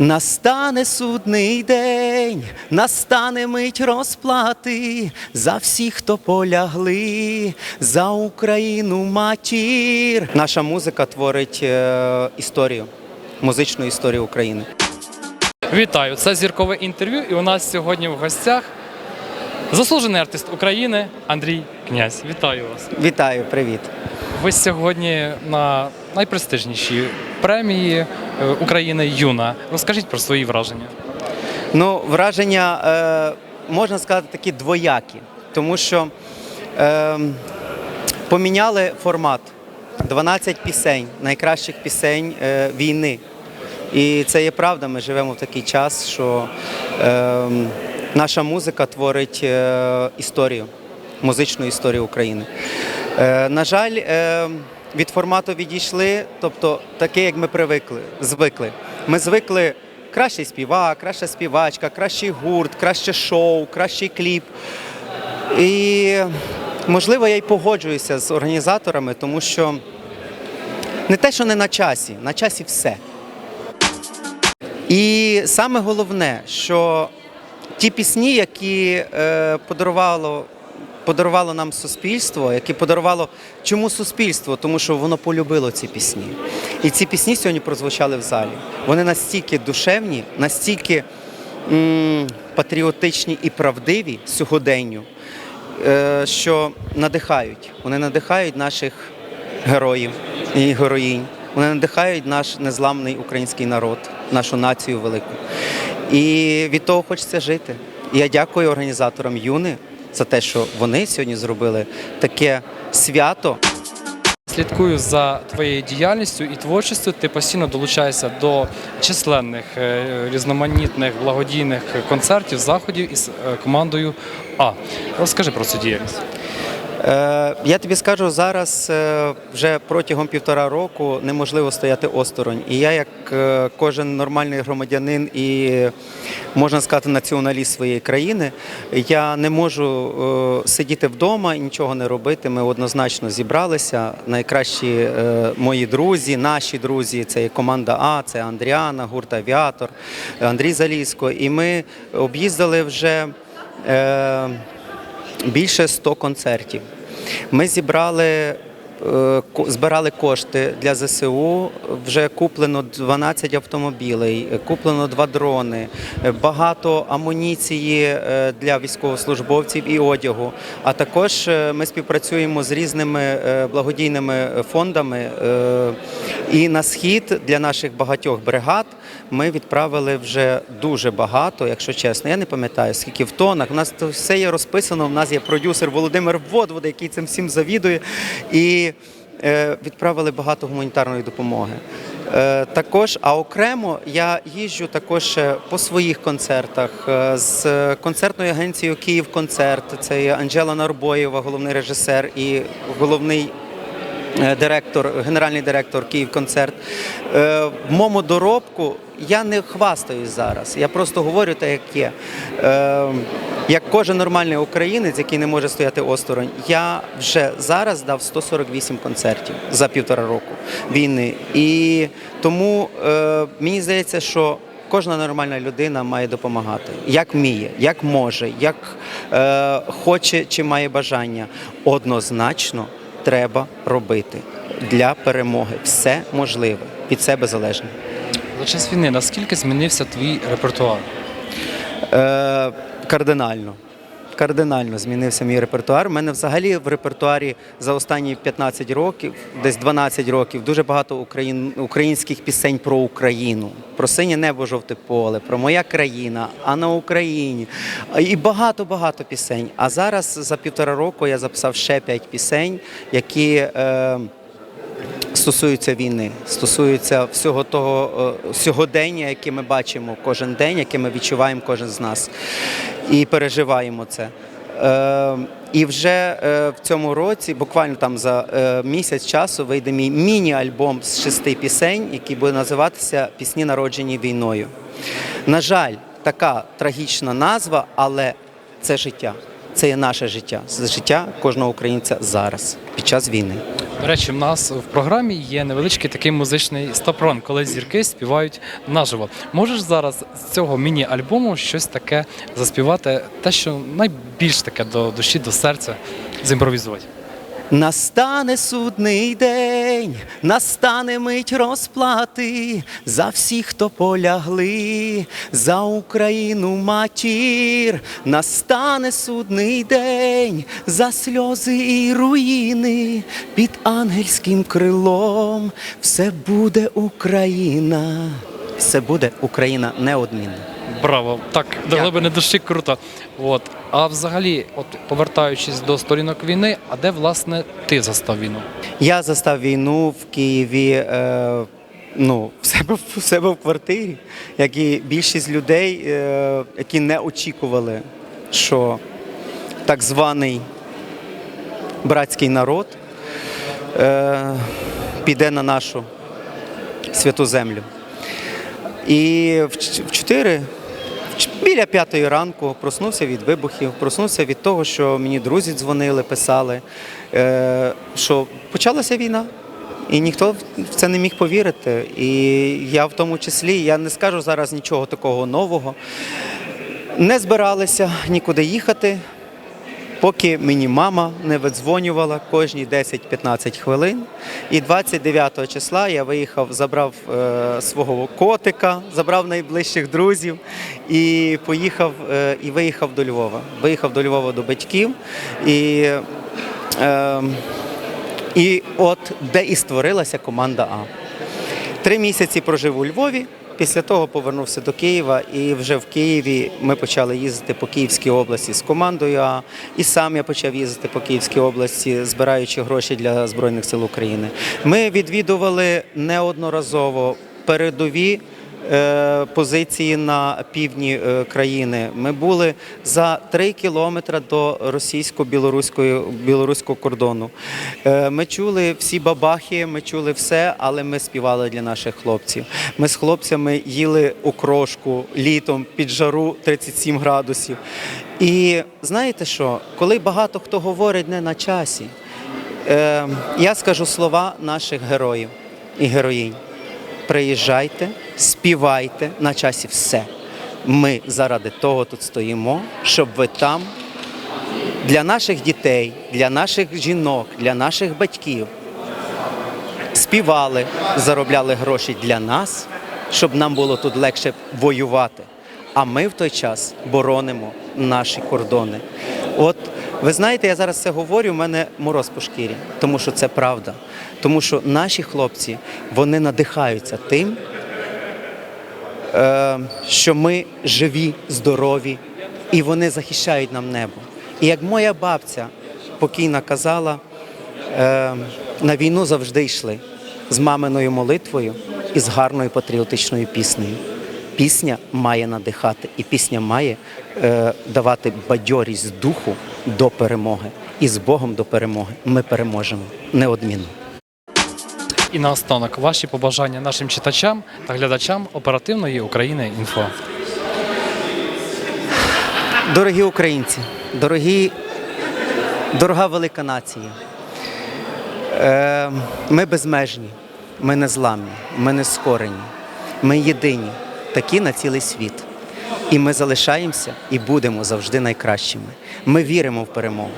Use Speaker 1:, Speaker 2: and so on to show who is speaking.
Speaker 1: Настане судний день, настане мить розплати за всіх, хто полягли, за Україну матір. Наша музика творить е, історію, музичну історію України.
Speaker 2: Вітаю! Це зіркове інтерв'ю, і у нас сьогодні в гостях заслужений артист України Андрій Князь. Вітаю вас!
Speaker 1: Вітаю, привіт.
Speaker 2: Ви сьогодні на найпрестижнішій премії е, України Юна. Розкажіть про свої враження.
Speaker 1: Ну, враження е, можна сказати такі двоякі, тому що е, поміняли формат 12 пісень, найкращих пісень е, війни. І це є правда. Ми живемо в такий час, що е, наша музика творить історію, музичну історію України. На жаль, е, від формату відійшли, тобто таке, як ми привикли, звикли. Ми звикли кращий співак, краща співачка, кращий гурт, краще шоу, кращий кліп. І можливо, я й погоджуюся з організаторами, тому що не те, що не на часі, на часі все. І саме головне, що ті пісні, які е, подарувало, подарувало нам суспільство, які подарувало чому суспільство? Тому що воно полюбило ці пісні. І ці пісні сьогодні прозвучали в залі. Вони настільки душевні, настільки м, патріотичні і правдиві сьогоденню, е, що надихають. Вони надихають наших героїв і героїнь. Вони надихають наш незламний український народ, нашу націю велику. І від того хочеться жити. Я дякую організаторам Юни за те, що вони сьогодні зробили таке свято.
Speaker 2: Слідкую за твоєю діяльністю і творчістю. Ти постійно долучаєшся до численних е, різноманітних благодійних концертів, заходів із е, командою А. Розкажи про цю діяльність.
Speaker 1: Е, я тобі скажу, зараз е, вже протягом півтора року неможливо стояти осторонь. І я, як е, кожен нормальний громадянин і можна сказати, націоналіст своєї країни, я не можу сидіти вдома і нічого не робити. Ми однозначно зібралися. Найкращі мої друзі, наші друзі, це є команда А, це Андріана, гурт Авіатор, Андрій Залізко. І ми об'їздили вже. Більше 100 концертів. Ми зібрали, е, збирали кошти для ЗСУ. Вже куплено 12 автомобілей, куплено два дрони, багато амуніції е, для військовослужбовців і одягу. А також е, ми співпрацюємо з різними благодійними фондами. І на схід для наших багатьох бригад ми відправили вже дуже багато, якщо чесно. Я не пам'ятаю, скільки в тонах. У нас то все є розписано. У нас є продюсер Володимир Водвод, який цим всім завідує. І е, відправили багато гуманітарної допомоги. Е, також, а окремо я їжджу також по своїх концертах е, з концертною агенцією Київ Концерт. Це Анжела Нарбоєва, головний режисер і головний е, директор, генеральний директор Київконцерт. Е, В моєму доробку я не хвастаюсь зараз. Я просто говорю те, як є. Е, Як кожен нормальний українець, який не може стояти осторонь, я вже зараз дав 148 концертів за півтора року війни. І тому е, мені здається, що Кожна нормальна людина має допомагати, як вміє, як може, як е, хоче чи має бажання. Однозначно треба робити для перемоги. Все можливе від себе залежне.
Speaker 2: За час війни наскільки змінився твій репертуар?
Speaker 1: Е, кардинально. Кардинально змінився мій репертуар. У мене взагалі в репертуарі за останні 15 років, десь 12 років, дуже багато україн, українських пісень про Україну, про синє небо, жовте поле, про моя країна, а на Україні. І багато-багато пісень. А зараз за півтора року я записав ще 5 пісень, які. Е, стосуються війни, стосуються всього того е, сьогодення, яке ми бачимо кожен день, яке ми відчуваємо кожен з нас, і переживаємо це. Е, і вже е, в цьому році, буквально там за місяць часу, вийде мій міні-альбом з шести пісень, який буде називатися Пісні народжені війною. На жаль, така трагічна назва, але це життя. Це є наше життя, життя кожного українця зараз, під час війни.
Speaker 2: До речі, в нас в програмі є невеличкий такий музичний стопрон, коли зірки співають наживо. Можеш зараз з цього міні-альбому щось таке заспівати, те, що найбільш таке до душі, до серця зімпровізувати?
Speaker 1: Настане судний день, настане мить розплати за всіх, хто полягли, за Україну матір, настане судний день, за сльози і руїни, під ангельським крилом все буде Україна, все буде Україна неодмінно.
Speaker 2: Браво! Так, до глибини душі круто. От. А взагалі, от повертаючись до сторінок війни, а де власне ти застав війну?
Speaker 1: Я застав війну в Києві. Е, Ну, в себе, в себе в квартирі, як і більшість людей, е, які не очікували, що так званий братський народ е, піде на нашу святу землю. І в ч- в 4, в ч- біля п'ятої ранку проснувся від вибухів, проснувся від того, що мені друзі дзвонили, писали, е, що почалася війна. І ніхто в це не міг повірити. І я в тому числі, я не скажу зараз нічого такого нового. Не збиралися нікуди їхати, поки мені мама не видзвонювала кожні 10-15 хвилин. І 29 числа я виїхав, забрав е, свого котика, забрав найближчих друзів і поїхав е, і виїхав до Львова. Виїхав до Львова до батьків. І, е, і от де і створилася команда А. Три місяці прожив у Львові. Після того повернувся до Києва, і вже в Києві ми почали їздити по Київській області з командою. А і сам я почав їздити по Київській області, збираючи гроші для Збройних сил України. Ми відвідували неодноразово передові. Е, Позиції на півдні е, країни. Ми були за три кілометри до російсько-білоруської білоруського кордону. Е, Ми чули всі бабахи, ми чули все, але ми співали для наших хлопців. Ми з хлопцями їли окрошку літом під жару 37 градусів. І знаєте що, коли багато хто говорить не на часі, я скажу слова наших героїв і героїнь. Приїжджайте, співайте на часі все. Ми заради того тут стоїмо, щоб ви там для наших дітей, для наших жінок, для наших батьків співали, заробляли гроші для нас, щоб нам було тут легше воювати. А ми в той час боронимо наші кордони. От ви знаєте, я зараз це говорю, в мене мороз по шкірі, тому що це правда. Тому що наші хлопці вони надихаються тим, е, що ми живі, здорові, і вони захищають нам небо. І як моя бабця покійна казала, е, на війну завжди йшли з маминою молитвою і з гарною патріотичною піснею. Пісня має надихати, і пісня має е, давати бадьорість духу до перемоги. І з Богом до перемоги ми переможемо неодмінно.
Speaker 2: І наостанок ваші побажання нашим читачам та глядачам оперативної України інфо.
Speaker 1: Дорогі українці, дорогі, дорога велика нація. Е, ми безмежні, ми незламні, ми не скорені, ми єдині, такі на цілий світ. І ми залишаємося і будемо завжди найкращими. Ми віримо в перемогу.